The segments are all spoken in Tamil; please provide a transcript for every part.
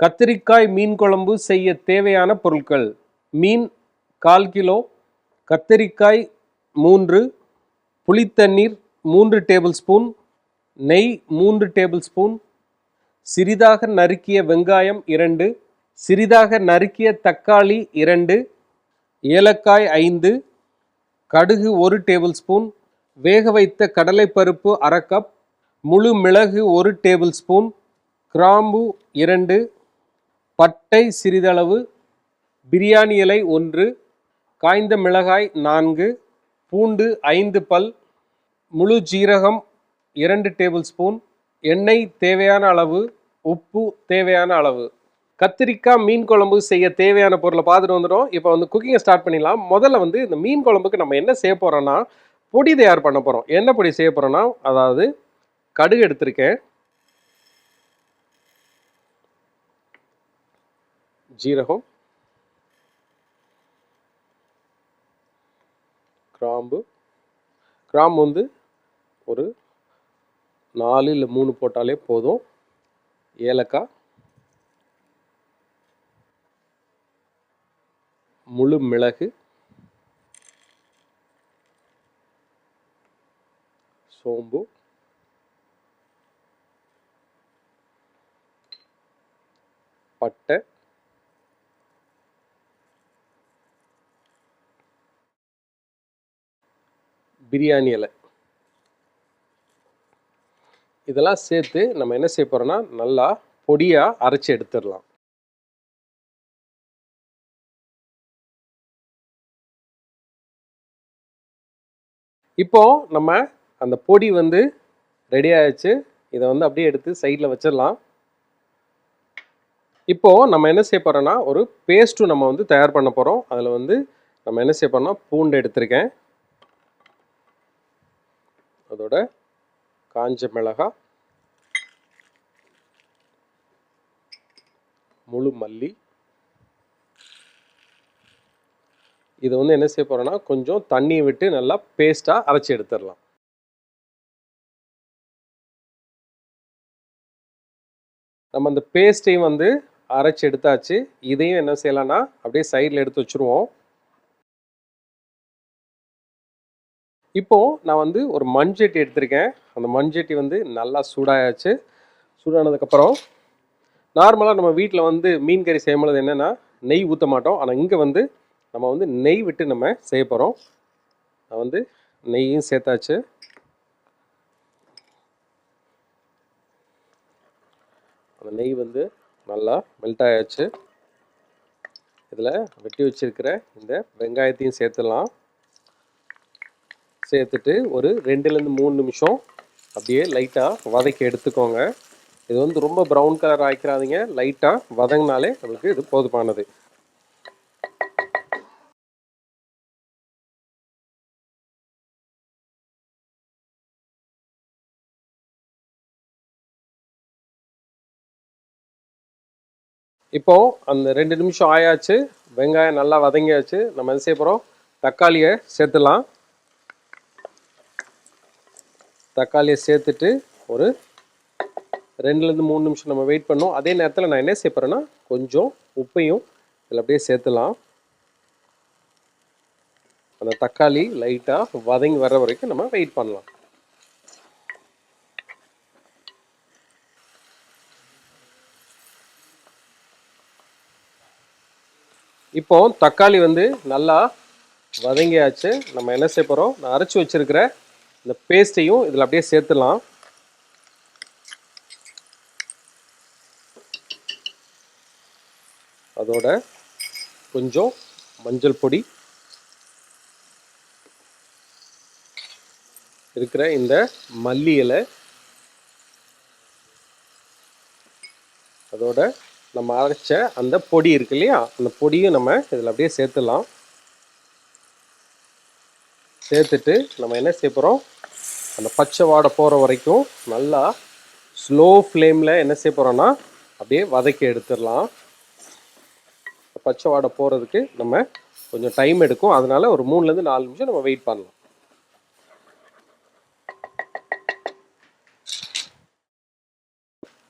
கத்திரிக்காய் மீன் குழம்பு செய்ய தேவையான பொருட்கள். மீன் கால் கிலோ கத்திரிக்காய் மூன்று புளித்தண்ணீர் மூன்று டேபிள் ஸ்பூன் நெய் மூன்று டேபிள் ஸ்பூன் சிறிதாக நறுக்கிய வெங்காயம் இரண்டு சிறிதாக நறுக்கிய தக்காளி இரண்டு ஏலக்காய் ஐந்து கடுகு ஒரு டேபிள் ஸ்பூன் வேக வைத்த கடலைப்பருப்பு அரை கப் முழு மிளகு ஒரு டேபிள் ஸ்பூன் கிராம்பு இரண்டு பட்டை சிறிதளவு பிரியாணி இலை ஒன்று காய்ந்த மிளகாய் நான்கு பூண்டு ஐந்து பல் முழு ஜீரகம் இரண்டு டேபிள் ஸ்பூன் எண்ணெய் தேவையான அளவு உப்பு தேவையான அளவு. கத்திரிக்காய் மீன் குழம்பு செய்ய தேவையான பொருளை பார்த்துட்டு வந்துடும் இப்போ வந்து குக்கிங்கை ஸ்டார்ட் பண்ணிடலாம். முதல்ல வந்து இந்த மீன் குழம்புக்கு நம்ம என்ன செய்ய போகிறோன்னா பொடி தயார் பண்ண போகிறோம் என்ன பொடி செய்ய போகிறோன்னா அதாவது கடுகு எடுத்திருக்கேன். ஜீரகம் கிராம்பு. கிராம்பு வந்து ஒரு நாலு இல்லை மூணு போட்டாலே போதும். ஏலக்காய் முழு மிளகு சோம்பு பட்டை பிரியாணி இலை. இதெல்லாம் சேர்த்து நம்ம என்ன செய்ய போறோம்னா நல்லா பொடியாக அரைச்சி எடுத்துடலாம். இப்போ நம்ம அந்த பொடி வந்து ரெடி ஆயிடுச்சு. இதை வந்து அப்படியே எடுத்து சைடில் வச்சிடலாம். இப்போ நம்ம என்ன செய்ய போறோம்னா ஒரு பேஸ்ட்டும் நம்ம வந்து தயார் பண்ண போகிறோம் அதில் வந்து நம்ம என்ன செய்ய போறோம்னா பூண்டு எடுத்திருக்கேன். அதோட காஞ்ச மிளகா முழு மல்லி. இதை வந்து என்ன செய்ய போகிறோன்னா கொஞ்சம் தண்ணியை விட்டு நல்லா பேஸ்ட்டாக அரைச்சி எடுத்துடலாம். நம்ம அந்த பேஸ்ட்டையும் வந்து அரைச்சி எடுத்தாச்சு. இதையும் என்ன செய்யலாம்னா அப்படியே சைடில் எடுத்து வச்சுருவோம். இப்போ நான் வந்து ஒரு மண்சட்டி எடுத்திருக்கேன். அந்த மண்சட்டி வந்து நல்லா சூடாயாச்சு. சூடானதுக்கப்புறம் நார்மலாக நம்ம வீட்டில் வந்து மீன் கறி செய்யும்பொழுது என்னென்னா நெய் ஊற்ற மாட்டோம். ஆனால் இங்கே வந்து நம்ம வந்து நெய் விட்டு நம்ம செய்ய போகிறோம் நான் வந்து நெய்யும் சேர்த்தாச்சு. அந்த நெய் வந்து நல்லா மெல்ட் ஆயாச்சு. இதில் வெட்டி வச்சிருக்கிற இந்த வெங்காயத்தையும் சேர்த்துடலாம். சேர்த்துட்டு ஒரு ரெண்டுலேருந்து மூணு நிமிஷம் அப்படியே லைட்டாக வதக்கி எடுத்துக்கோங்க. இது வந்து ரொம்ப ப்ரௌன் கலர் ஆக்கிடாதீங்க லைட்டாக வதங்கினாலே நம்மளுக்கு இது போதுமானது. இப்போ அந்த ரெண்டு நிமிஷம் ஆயாச்சு. வெங்காயம் நல்லா வதங்கியாச்சு. நம்ம என்ன செய்ய போகிறோம் தக்காளியை சேர்த்துலாம் தக்காளியை சேர்த்துட்டு ஒரு ரெண்டுலேருந்து மூணு நிமிஷம் நம்ம வெயிட் பண்ணோம். அதே நேரத்தில் நான் என்ன செய்ய கொஞ்சம் உப்பையும் இதில் அப்படியே சேர்த்துலாம். அந்த தக்காளி லைட்டாக வதங்கி வர்ற வரைக்கும் நம்ம வெயிட் பண்ணலாம். இப்போ தக்காளி வந்து நல்லா வதங்கியாச்சு. நம்ம என்ன செய்ய போகிறோம் நான் அரைச்சி வச்சிருக்கிற இந்த பேஸ்ட்டையும் இதில் அப்படியே சேர்த்துலாம் அதோட கொஞ்சம் மஞ்சள் பொடி. இருக்கிற இந்த மல்லி இலை. அதோட நம்ம அரைச்ச அந்த பொடி இருக்கு இல்லையா? அந்த பொடியும் நம்ம இதில் அப்படியே சேர்த்துலாம் சேர்த்துட்டு நம்ம என்ன செய்ய போகிறோம் அந்த பச்சை வாடை போகிற வரைக்கும் நல்லா ஸ்லோ ஃப்ளேமில் என்ன செய்ய போகிறோன்னா அப்படியே வதக்கி எடுத்துடலாம். பச்சை வாடை போகிறதுக்கு நம்ம கொஞ்சம் டைம் எடுக்கும். அதனால ஒரு மூணுலேருந்து நாலு நிமிஷம் நம்ம வெயிட் பண்ணலாம்.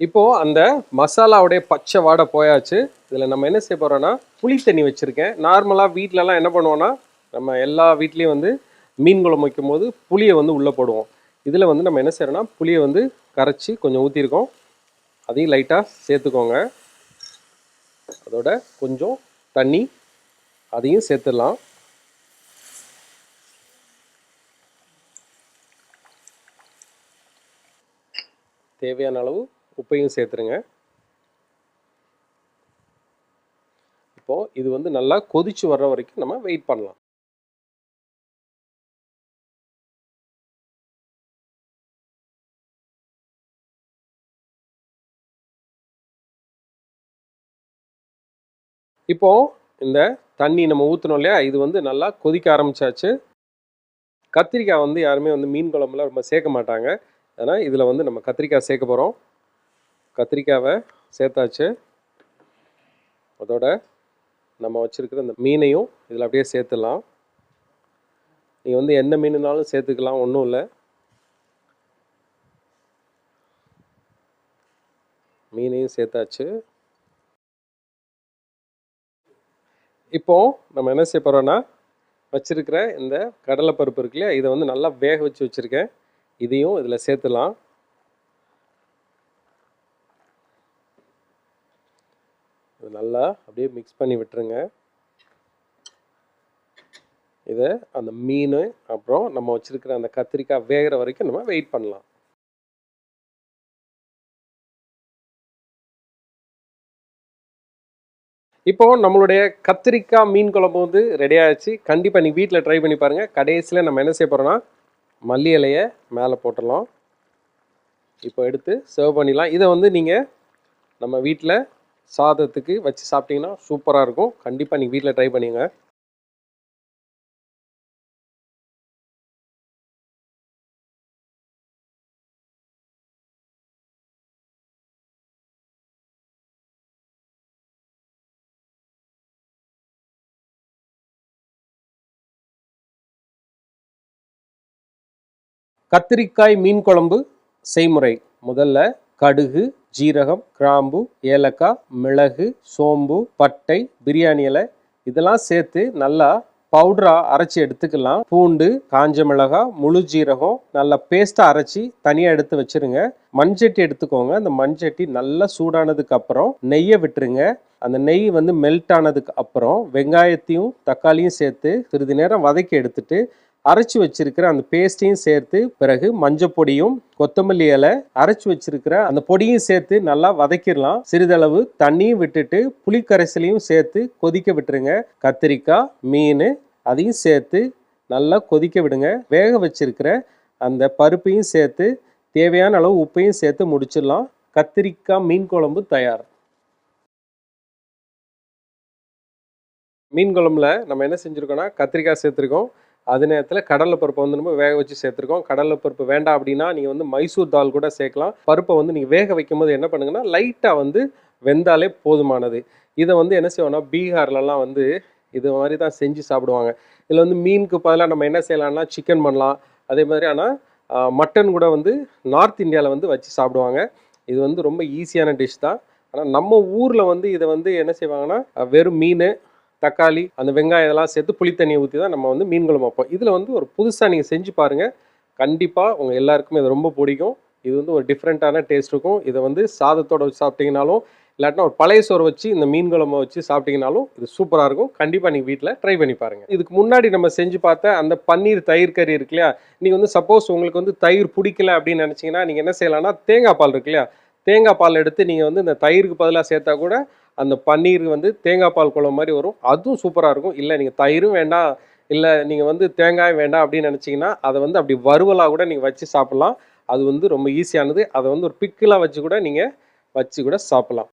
இப்போது அந்த மசாலாவுடைய பச்சை வாடை போயாச்சு. இதில் நம்ம என்ன செய்ய போகிறோன்னா புளி தண்ணி வச்சுருக்கேன் நார்மலாக வீட்டிலலாம் என்ன பண்ணுவோன்னா நம்ம எல்லா வீட்லேயும் வந்து மீன் குழம்பு வைக்கும் போது புளியை வந்து உள்ளே போடுவோம். இதில் வந்து நம்ம என்ன செய்யறோம்னா புளியை வந்து கரைச்சி கொஞ்சம் ஊற்றிருக்கோம் அதையும் லைட்டாக சேர்த்துக்கோங்க. அதோட கொஞ்சம் தண்ணி அதையும் சேர்த்துடலாம். தேவையான அளவு உப்பையும் சேர்த்துருங்க. இப்போது இது வந்து நல்லா கொதிச்சு வர்ற வரைக்கும் நம்ம வெயிட் பண்ணலாம். இப்போது இந்த தண்ணி நம்ம ஊற்றணும் இல்லையா? இது வந்து நல்லா கொதிக்க ஆரம்பிச்சாச்சு. கத்திரிக்காய் வந்து யாருமே வந்து மீன் குழம்புல ரொம்ப சேர்க்க மாட்டாங்க. ஏன்னா இதில் வந்து நம்ம கத்திரிக்காய் சேர்க்க போகிறோம் கத்திரிக்காவை சேர்த்தாச்சு. அதோட நம்ம வச்சுருக்கிற இந்த மீனையும் இதில் அப்படியே சேர்த்துடலாம். நீங்கள் வந்து எந்த மீனுனாலும் சேர்த்துக்கலாம் ஒன்றும் இல்லை. மீனையும் சேர்த்தாச்சு. இப்போ நம்ம என்ன செய்ய போகிறோன்னா வச்சுருக்கிற இந்த கடலைப்பருப்பு இருக்கு இல்லையா இதை வந்து நல்லா வேக வச்சு வச்சுருக்கேன். இதையும் இதில் சேர்த்துலாம் இது நல்லா அப்படியே மிக்ஸ் பண்ணி விட்டுருங்க. இதை அந்த மீன் அப்புறம் நம்ம வச்சுருக்கிற அந்த கத்திரிக்காய் வேகிற வரைக்கும் நம்ம வெயிட் பண்ணலாம். இப்போ நம்மளுடைய கத்திரிக்காய் மீன் குழம்பு வந்து ரெடி ஆயிடுச்சு. கண்டிப்பாக நீங்கள் வீட்டில் ட்ரை பண்ணி பாருங்கள் கடைசியில் நம்ம என்ன செய்ய போகிறோம்னா மல்லி இலையை மேலே போட்டுடலாம். இப்போ எடுத்து சர்வ் பண்ணிடலாம். இதை வந்து நீங்கள் நம்ம வீட்டில் சாதத்துக்கு வச்சு சாப்பிட்டீங்கன்னா சூப்பராக இருக்கும். கண்டிப்பாக நீங்கள் வீட்டில் ட்ரை பண்ணிங்க கத்திரிக்காய் மீன் குழம்பு செய்முறை. முதல்ல கடுகு ஜீரகம் கிராம்பு ஏலக்காய் மிளகு சோம்பு பட்டை பிரியாணி இலை. இதெல்லாம் சேர்த்து நல்லா பவுடராக அரைச்சி எடுத்துக்கலாம். பூண்டு காஞ்ச மிளகாய் முழு ஜீரகம் நல்லா பேஸ்ட்டாக அரைச்சி தனியாக எடுத்து வச்சிருங்க. மண்சட்டி எடுத்துக்கோங்க. அந்த மண்சட்டி நல்லா சூடானதுக்கு அப்புறம் நெய்யை விட்டுருங்க. அந்த நெய் வந்து மெல்ட் ஆனதுக்கு அப்புறம் வெங்காயத்தையும் தக்காளியும் சேர்த்து சிறிது நேரம் வதக்கி எடுத்துட்டு அரைச்சி வச்சிருக்கிற அந்த பேஸ்ட்டையும் சேர்த்து பிறகு மஞ்சள் பொடியும் கொத்தமல்லி இலை அரைச்சி வச்சிருக்கிற அந்த பொடியும் சேர்த்து நல்லா வதக்கிடலாம். சிறிதளவு தண்ணியும் விட்டுட்டு புளிக்கரைசலையும் சேர்த்து கொதிக்க விட்டுருங்க. கத்திரிக்காய் மீன் அதையும் சேர்த்து நல்லா கொதிக்க விடுங்க. வேக வச்சிருக்கிற அந்த பருப்பையும் சேர்த்து தேவையான அளவு உப்பையும் சேர்த்து முடிச்சிடலாம். கத்திரிக்காய் மீன் குழம்பு தயார். மீன் குழம்புல நம்ம என்ன செஞ்சுருக்கோம்னா கத்திரிக்காய் சேர்த்துருக்கோம். அது நேரத்தில் கடலை பருப்பை வந்து நம்ம வேக வச்சு சேர்த்துருக்கோம். கடலை பருப்பு வேண்டாம் அப்படின்னா நீங்கள் வந்து மைசூர் தால் கூட சேர்க்கலாம். பருப்பை வந்து நீங்கள் வேக வைக்கும் போது என்ன பண்ணுங்கன்னா லைட்டாக வந்து வெந்தாலே போதுமானது. இதை வந்து என்ன செய்வோம்னா பீகார்லலாம் வந்து இது மாதிரி தான் செஞ்சு சாப்பிடுவாங்க. இதில் வந்து மீனுக்கு பதிலாக நம்ம என்ன செய்யலாம்னா சிக்கன் பண்ணலாம். அதே மாதிரி ஆனால் மட்டன் கூட வந்து நார்த் இந்தியாவில் வந்து வச்சு சாப்பிடுவாங்க. இது வந்து ரொம்ப ஈஸியான டிஷ் தான். ஆனால் நம்ம ஊரில் வந்து இதை வந்து என்ன செய்வாங்கன்னா வெறும் மீன் தக்காளி அந்த வெங்காயம் இதெல்லாம் சேர்த்து புளித்தண்ணியை ஊற்றி தான் நம்ம வந்து மீன் குழம்பு வைப்போம். இதில் வந்து ஒரு புதுசாக நீங்கள் செஞ்சு பாருங்கள் கண்டிப்பாக உங்கள் எல்லாருக்குமே இது ரொம்ப பிடிக்கும். இது வந்து ஒரு டிஃப்ரெண்ட்டான டேஸ்ட் இருக்கும். இதை வந்து சாதத்தோட வச்சு சாப்பிட்டீங்கனாலும் இல்லாட்டினா ஒரு பழைய சோறு வச்சு இந்த மீன் குழம்பு வச்சு சாப்பிட்டீங்கனாலும் இது சூப்பராக இருக்கும். கண்டிப்பாக நீங்கள் வீட்டில் ட்ரை பண்ணி பாருங்கள் இதுக்கு முன்னாடி நம்ம செஞ்சு பார்த்த அந்த பன்னீர் தயிர் கறி இருக்கு இல்லையா? நீங்கள் வந்து சப்போஸ் உங்களுக்கு வந்து தயிர் பிடிக்கல அப்படின்னு நினச்சிங்கன்னா நீங்கள் என்ன செய்யலாம்னா தேங்காய் பால் இருக்கு இல்லையா? தேங்காய் பால் எடுத்து நீங்கள் வந்து இந்த தயிருக்கு பதிலாக சேர்த்தா கூட அந்த பன்னீர் வந்து தேங்காய் பால் குழம்பு மாதிரி வரும். அதுவும் சூப்பராக இருக்கும். இல்லை நீங்கள் தயிரும் வேண்டாம். இல்லை நீங்கள் வந்து தேங்காயும் வேண்டாம் அப்படின்னு நினச்சிங்கன்னா அதை வந்து அப்படி வறுவலாக கூட நீங்கள் வச்சு சாப்பிட்லாம். அது வந்து ரொம்ப ஈஸியானது அதை வந்து ஒரு பிக்கிலாக வச்சு கூட நீங்கள் வச்சு கூட சாப்பிட்லாம்.